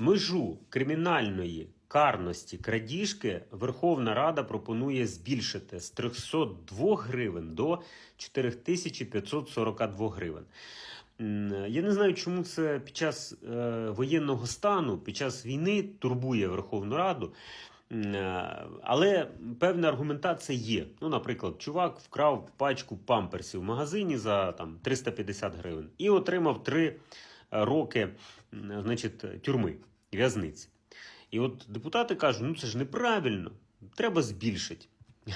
Межу кримінальної карності крадіжки Верховна Рада пропонує збільшити з 302 гривень до 4542 гривень. Я не знаю, чому це під час е, воєнного стану, під час війни турбує Верховну Раду. Е, Але певна аргументація є. Ну, наприклад, чувак вкрав пачку памперсів в магазині за там 350 гривень і отримав 3 роки значить, тюрми, в'язниці. І от депутати кажуть, ну це ж неправильно, треба збільшити.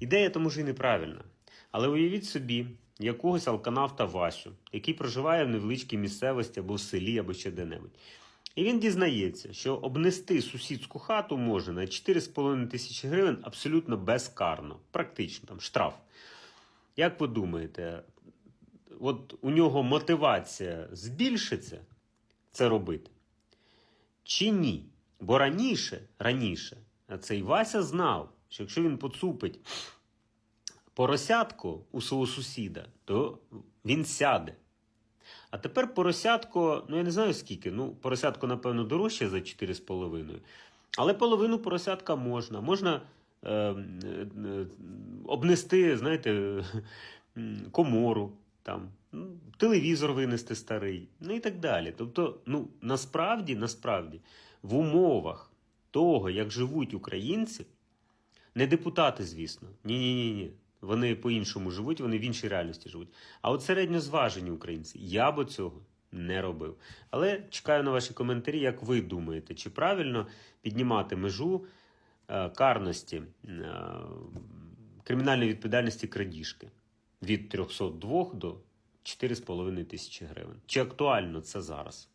Ідея тому ж і неправильна. Але уявіть собі якогось алканавта Васю, який проживає в невеличкій місцевості або в селі, або ще де-небудь. І він дізнається, що обнести сусідську хату може на 4,5 тисячі гривень абсолютно безкарно, практично там штраф. Як ви думаєте, от у нього мотивація збільшиться це робити? Чи ні? Бо раніше, раніше цей Вася знав, що якщо він поцупить поросятку у свого сусіда, то він сяде. А тепер поросятко, ну я не знаю скільки, ну поросятко, напевно, дорожче за 4,5. Але половину поросятка можна. Можна е, е, е, обнести, знаєте, комору, там, ну, телевізор винести старий, ну і так далі. Тобто, ну, насправді, насправді, в умовах того, як живуть українці, не депутати, звісно. Ні, ні, ні, ні. Вони по-іншому живуть, вони в іншій реальності живуть. А от середньозважені українці, я б цього не робив. Але чекаю на ваші коментарі, як ви думаєте, чи правильно піднімати межу е, карності е, кримінальної відповідальності крадіжки від 302 до 4,5 тисячі гривень. Чи актуально це зараз?